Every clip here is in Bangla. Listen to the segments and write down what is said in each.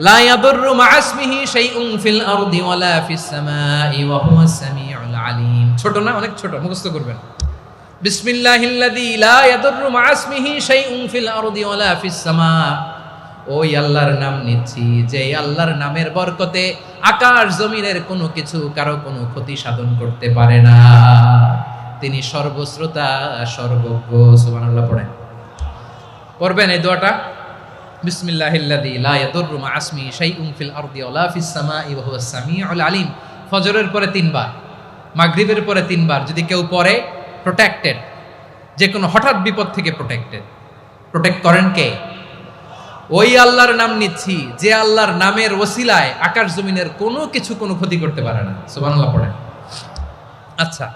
ইয়াদুররু মা ইসমিহি শাইউন ফিল আরদি ওয়ালা ফিস সামাই ওয়া হুয়াস সামিউল আলিম। ছোট না, অনেক ছোট, মুখস্থ করবেন। বিসমিল্লাহিল্লাযী লা ইয়াদুররু মা ইসমিহি শাইউন ফিল আরদি ওয়ালা ফিস সামা। ওই আল্লাহর নাম নিচ্ছি, যে আল্লাহর নামের বরকতে আকাশ জমিনের কোনো কিছু কারও কোনো ক্ষতি সাধন করতে পারে না। তিনি সর্বশ্রোতা, সর্বজ্ঞ, সুবহানাল্লাহ পড়েন। পড়বেন এই দোয়াটা? বিসমিল্লাহিল্লাযী লা ইয়াদুররু মা আসমি শাইউন ফিল আরদি ওয়ালা ফিস সামাই ওয়া হুয়াস সামিউল আলিম। ফজরের পরে তিনবার, মাগরিবের পরে তিনবার যদি কেউ পড়ে প্রোটেক্টেড যে কোনো হঠাৎ বিপদ থেকে প্রোটেক্টেড প্রোটেক্ট করেন কে? ওই আল্লাহর নাম নিচ্ছি, যে আল্লাহর নামের ওসিলায় আকাশ জমিনের কোনো কিছু কোনো ক্ষতি করতে পারে না। সুবহানাল্লাহ পড়েন। আচ্ছা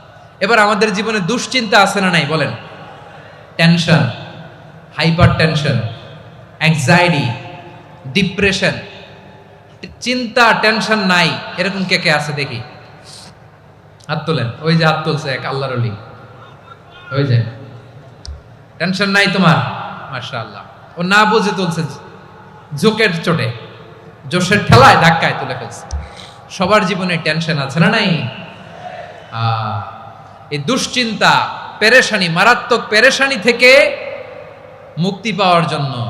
এবার আমাদের জীবনে দুশ্চিন্তা আছে না নাই বলেন? Tension hyper tension anxiety depression চিন্তা টেনশন নাই। এরকম কে কে আছে দেখি? হাত তোলেন। ওই যে হাত তুলছে এক আল্লাহর ওই যে। টেনশন নাই তোমার? মাশা আল্লাহ ও না বুঝে তুলছে জোকের চোটে। জোশের ঠেলায় ধাক্কায় তুলে ফেলছে। সবার জীবনে টেনশন আছে না নাই? এই দুশ্চিন্তা, পেরেশানি, মারাত্মক পেরেশানি থেকে মুক্তি পাওয়ার জন্য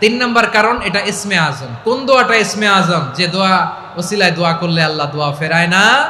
তিন নম্বর কারণ, এটা ইসমে আজম। কোন দোয়াটা ইসমে আজম? যে দোয়া, ওসিলায় দোয়া করলে আল্লাহ দোয়া ফেরায় না।